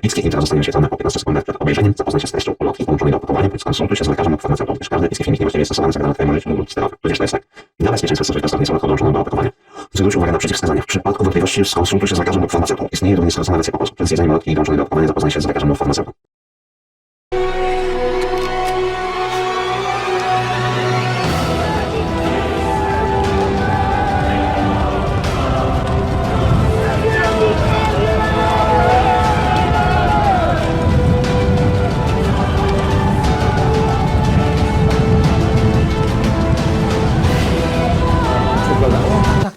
Epickie Intra zostanie wyświetlone po 15 sekundach przed obejrzeniem. Zapoznaj się z treścią ulotki połączonej do opakowania, skonsultuj się z lekarzem lub farmaceutą, gdyż każdy epicki filmik niewłaściwie stosowany zagraża Twojemu życiu lub sterowy. Tudzież jest tak. I dla bezpieczeństwa stosuj ostatnią ulotkę dołączoną do opakowania. Zwróć uwagę na przeciwwskazania. W przypadku wątpliwości skonsultuj się z lekarzem lub farmaceutą. Istnieje również stosowana wersja pokosu. Przed zjedzeniem ulotki dołączonej do opakowania zapoznaj się z lekarzem lub farmaceutą.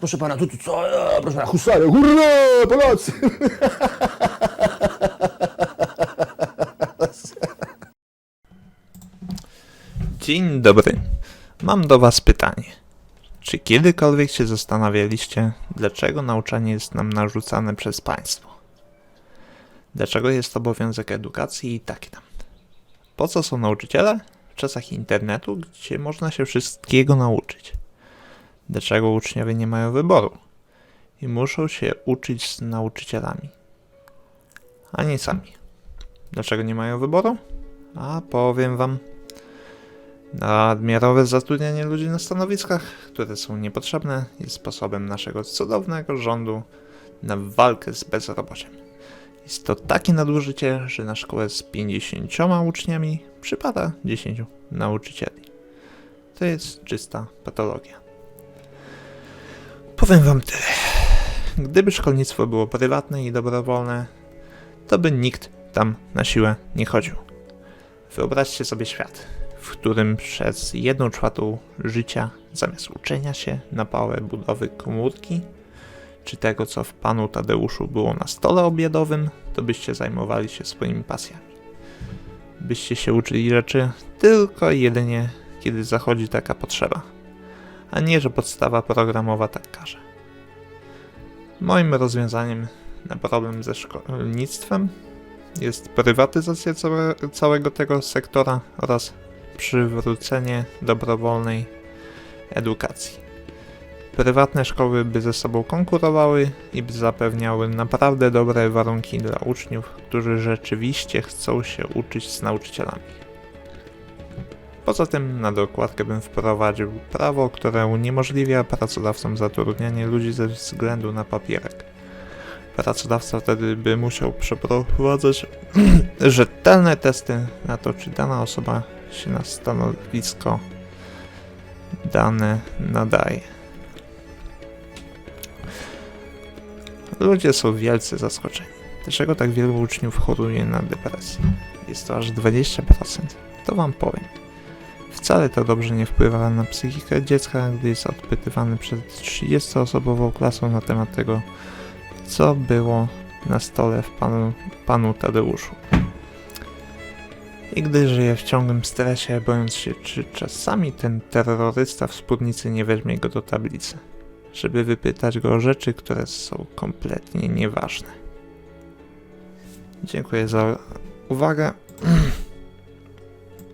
Proszę pana, tu, tu co? E, Proszę pana, husary, hurra, Polacy! Dzień dobry. Mam do Was pytanie. Czy kiedykolwiek się zastanawialiście, dlaczego nauczanie jest nam narzucane przez państwo? Dlaczego jest obowiązek edukacji i tak tam? Po co są nauczyciele? W czasach internetu, gdzie można się wszystkiego nauczyć. Dlaczego uczniowie nie mają wyboru i muszą się uczyć z nauczycielami, a nie sami? Dlaczego nie mają wyboru? A powiem Wam. Nadmiarowe zatrudnianie ludzi na stanowiskach, które są niepotrzebne, jest sposobem naszego cudownego rządu na walkę z bezrobociem. Jest to takie nadużycie, że na szkołę z 50 uczniami przypada 10 nauczycieli. To jest czysta patologia. Powiem wam tyle. Gdyby szkolnictwo było prywatne i dobrowolne, to by nikt tam na siłę nie chodził. Wyobraźcie sobie świat, w którym przez jedną czwartą życia zamiast uczenia się na pałę budowy komórki, czy tego co w panu Tadeuszu było na stole obiadowym, to byście zajmowali się swoimi pasjami. Byście się uczyli rzeczy tylko i jedynie, kiedy zachodzi taka potrzeba, a nie, że podstawa programowa tak każe. Moim rozwiązaniem na problem ze szkolnictwem jest prywatyzacja całe, całego tego sektora oraz przywrócenie dobrowolnej edukacji. Prywatne szkoły by ze sobą konkurowały i by zapewniały naprawdę dobre warunki dla uczniów, którzy rzeczywiście chcą się uczyć z nauczycielami. Poza tym na dokładkę bym wprowadził prawo, które uniemożliwia pracodawcom zatrudnianie ludzi ze względu na papierek. Pracodawca wtedy by musiał przeprowadzać rzetelne testy na to, czy dana osoba się na stanowisko dane nadaje. Ludzie są wielce zaskoczeni. Dlaczego tak wielu uczniów choruje na depresję? Jest to aż 20%. To wam powiem. Wcale to dobrze nie wpływa na psychikę dziecka, gdy jest odpytywany przed 30-osobową klasą na temat tego, co było na stole w panu, panu Tadeuszu. I gdy żyje w ciągłym stresie, bojąc się, czy czasami ten terrorysta w spódnicy nie weźmie go do tablicy, żeby wypytać go o rzeczy, które są kompletnie nieważne. Dziękuję za uwagę.